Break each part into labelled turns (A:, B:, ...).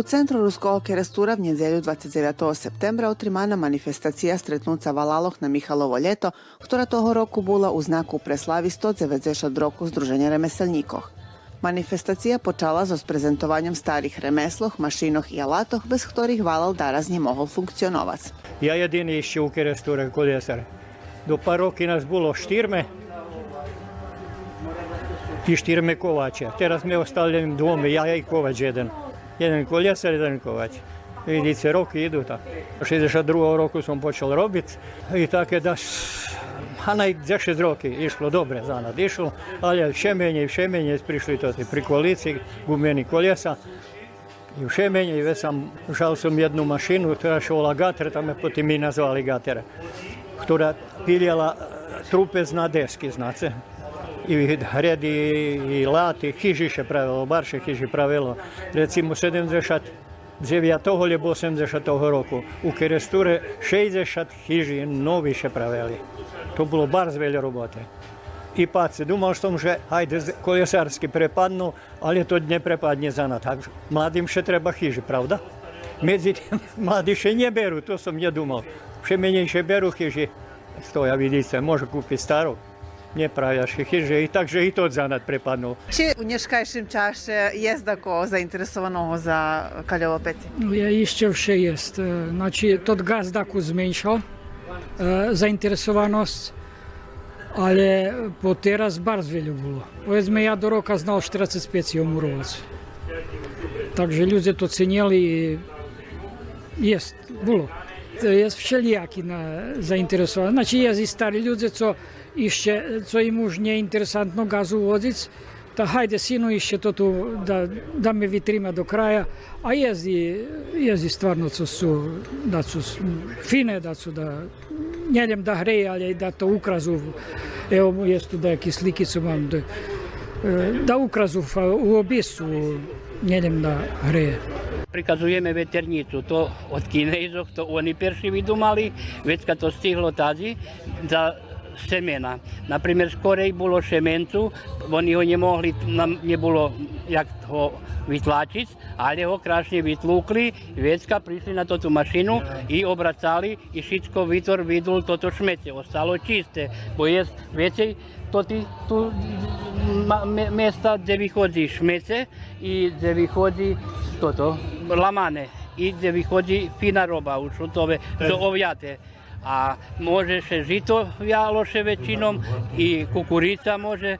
A: У центру Руського Керестура в неділю 29 септембра отримана маніфестація стретнуться Валалох на Михалово лето, która того року була у знаку преславі 190 року Združenia remeselníkoch. Manifestacija počala so sprezentovanjem starih remesloh, mašinoh i alatoh, bez ktorých Valal daraz не mohol funkcionovať.
B: Ja jedini išće u Keresture koljesar. Do par roki nas bilo štirme i štirme kovače. Teraz mi ostavljam dvome, ja i kovač jedan. Jedan koljesar, jedan kovač. Vidite, roki idu tako. 62. roku sam počel robiti i tako da a na 10 roki išlo dobre za nas išlo, ali všemenje i všemenje prišli to pri koalici, gumeni koljesa. I u Šemenje i već sam, žal sam jednu mašinu, to je šola gater, tam je potom mi nazvali gatere, która piljala trupec na deski, znate. і гряди, і лати, хижі ще правило, барше хижі правило. Recimo 79 або 80 року у Керестуре 60 хижі нові ще правили. То було бар з роботи. І паці думав, що вже хайде колесарські припадну, але то не припадне занадто. Младим ще треба хижі, правда? Медзі младі ще не беру, то сам я думав. Ще мені ще беру хижі. Що я відіться, можу купити стару. хижі, і так же і тот занад припаднув.
A: Чи у нішкайшим чаще є такого заінтересованого за кальовопеці?
C: Ну, ja ešte vše jest. E, Znači, tot gazdaku zmenšal e, zainteresovanosť, ale po teraz bardzo wielu było. Powiedzmy, ja do roka znał 45 murovac. Także ludzie to cenili i jest, było. To jest wszelijaki na, zainteresowani. Znaczy jest i stari ludzie, co jeszcze, co im już nie interesantno gazu wodzić, to hajde sinu jeszcze to tu da, da me vitrima do kraja, a jezdi, jezdi stvarno co su, da su fine, da su da, ne ljem da hreje, ali da to ukrazu, evo jest tu neki slikicu mam, da, da ukrazu u obisu, ne ljem da hreje.
D: Prikazujeme veternicu, to od Kinezov, to oni perši vidumali, već kad to stiglo tazi, za semena. Naprimjer, skorej bolo šemencu, oni ho nemohli, nam nie bolo jak ho vytlačiť, ale ho krásne vytlúkli, vecka prišli na toto mašinu i obracali i všetko vytvor vidul toto šmete. Ostalo čisté, bo je viete, to ty, tu mesta, kde vychodí šmece i kde vychodí toto, lamane i kde vychodí fina roba, už to, to ovjate a može se žito jaloše većinom i kukurica može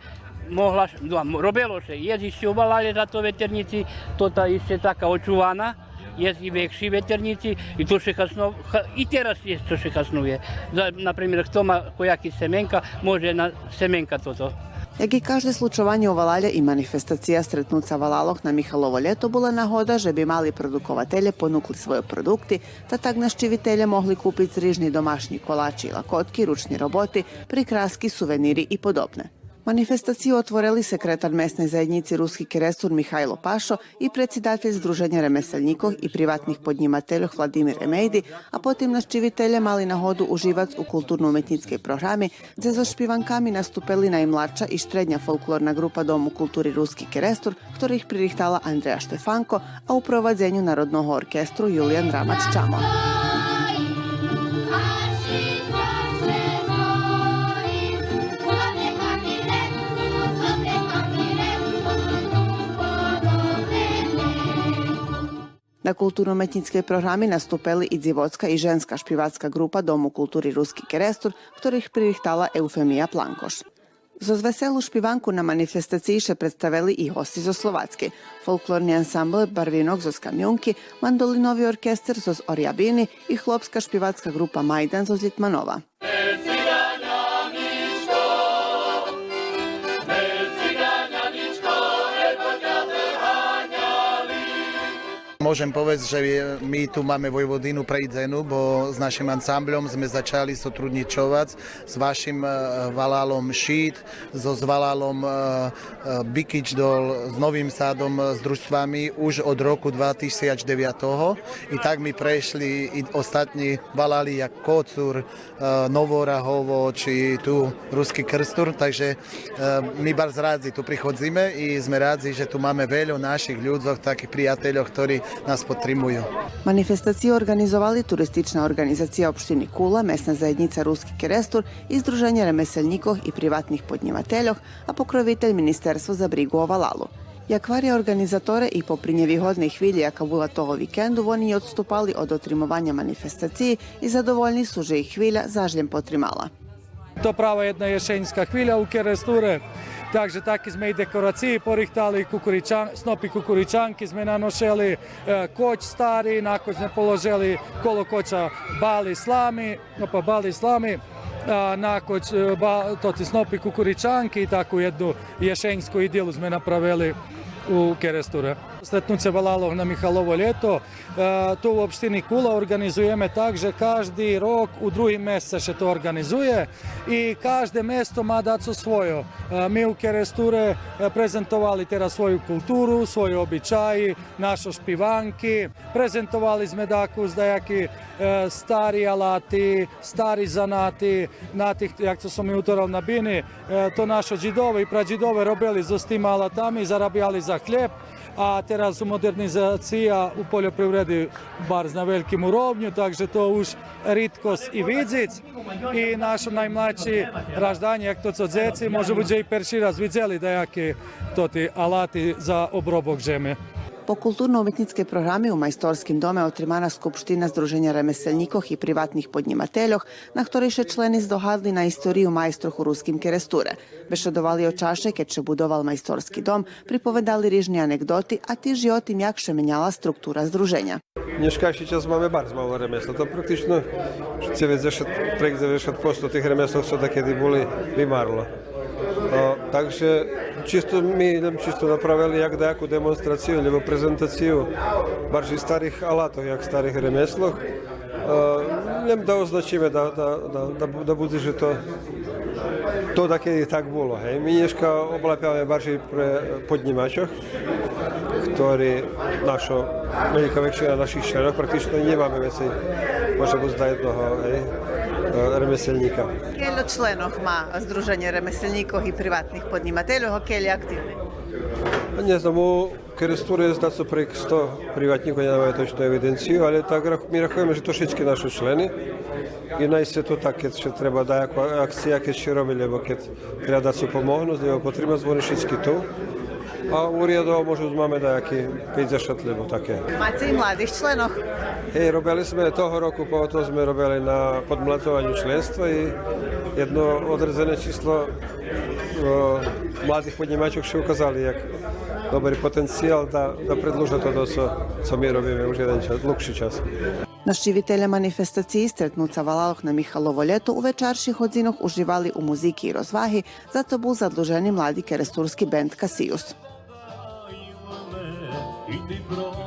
D: mohla, da, robilo se, jezi se ubalali za to veternici, to ta ište taka očuvana, je i vekši veternici i to se kasno, i teraz je to se kasnuje. Za, na primjer, kto ma kojaki semenka, može na semenka toto.
A: Як і кожне случування у Валалі і маніфестація стретнуться Валалох на Михалово лето була нагода, щоб і мали продукователі понукли свої продукти, та так нашчивителі могли купити зріжні домашні колачі, лакотки, ручні роботи, прикраски, сувеніри і подобне. Manifestaciju otvorili sekretar mesnej zajednici Ruski Keresur Mihajlo Pašo i predsjedatelj Združenja remeselnikov i privatnih podnimateljov Vladimir Emejdi, a potim naščivitelje mali nahodu uživac u kulturno-umetnickej programi, gdje za špivankami nastupili najmlača i štrednja folklorna grupa Domu kulturi Ruski Kerestur, ktorých pririhtala Andreja Štefanko, a u provadzenju Narodnog orkestru Julijan Ramac Čamon. Na kulturno-umetnickej programi nastupili i dziewocka i ženska špivacka grupa Domu kulturi Ruski Kerestur, ktorých pririhtala Eufemija Plankoš. Zo zveselu špivanku na manifestaciji še predstavili i hosti zo Slovatske, folklorni ansambl Barvinok zo Skamjunki, mandolinovi orkester zo Orjabini i hlopska špivacka grupa Majdan zo Litmanova.
E: Môžem povedať, že my tu máme Vojvodinu Prejdenu, bo s našim ansámblom sme začali sotrudničovať s vašim Valálom Šít, so s Valálom Bikič Dol, s Novým sádom, s družstvami už od roku 2009. I tak mi prešli i ostatní Valáli, jak Kocur, Novorahovo, či tu Ruský Krstur, takže my bardzo rádi tu prichodzíme i sme rádi, že tu máme veľa našich ľudí, takých priateľov, ktorí nas potrimuju.
A: Manifestaciju organizovali turistična organizacija opštini Kula, mesna zajednica Ruski Kerestur, Izdruženje remeseljnikov i privatnih podnjevateljoh, a pokrovitelj Ministarstvo za brigu o Valalu. Jakvarija organizatore i poprinjevi hodnih hvilijaka Bulatovo vikendu oni odstupali od otrimovanja manifestaciji i zadovoljni su že i hvilja zažljem potrimala.
F: To prava jedna ješenjska hvilja u Keresture. Takže taki sme i dekoraciji porihtali, kukuričan, snopi kukuričanki sme nanošeli, e, koć stari, nakon sme položili kolo koća bali slami, no pa bali slami, nakon e, ba, to ti snopi kukuričanki i takvu jednu ješenjsku idilu sme napravili u Keresture. Stretnuće Valalov na Mihalovo ljeto. E, tu u opštini Kula organizujeme tak, že každý rok u druhý mjesec se to organizuje i každé mesto má daco svojo. E, mi u Keresture e, prezentovali teraz svoju kulturu, svoje običaji, našo špivanki. Prezentovali sme daku zdajaki stari alati, stari zanati, na tih, jak to som i utoral na bini, to našo džidove i prađidove robili za s tim alatami, zarabjali za hljeb, a teraz modernizacija u poljoprivredi bar na velikim urovnju, takže to už ritkost i vidzic i naši najmlađi raždanje, jak to co dzeci, može buđe i perši raz vidzeli da jaki to ti alati za obrobok žeme.
A: Po kulturno-umetničke programe u Majstorskim dome otrymana Skupština Združenja remeselnikoh i privatnih podnimateljoh, na ktorej še členi zdohadli na istoriju majstrohu ruskim keresture. Bešadovali o čaše, keď še budoval Majstorski dom, pripovedali rižni anegdoti, a tiži o tim jak še menjala struktura združenja.
G: Mieszkańcy teraz mamy bardzo mało remesla. To praktycznie 90% tych remeslów, co da kiedy były, wymarło. Także чисто ми нам чисто направили як деяку демонстрацію або презентацію bardziej старих алатах, як старих ремеслах. Нам дало значення, да, да, да, да буде, що то, то таке і так було. Гей. Ми нішка облапяли bardziej при поднімачах, які нашого велика вечора наших шерок практично не маємо, може бути до одного. Гей remeselníka.
A: Keljo členov má Združenje remeselnikov i privatnih podnjimateljov, kelje aktivni?
G: Не знаю, у Керестури здається прик 100 приватників, я не маю точну евіденцію, але так ми рахуємо, що то всі наші члени. І найсе то так, що треба да яку акція, яке ще робили, бо треба дати допомогу, потрібно дзвони всі ту. a úriadov možno máme dajaký 50 lebo také.
A: Máte i mladých členov?
G: Hej, robili sme toho roku, po to sme robili na podmladovanju členstva i jedno odrezené číslo mladých podnimačov še ukazali, jak dobar potencijal da, da predluže to, do co, co mi robíme už jeden čas, dlhší čas.
A: Naštíviteľe manifestácií stretnúť sa v Aláloch na Michalovo leto u večarších odzinoch užívali u muziky i rozvahy, za to bol zadlužený mladý keresturský band Kasius.
H: e de bronca.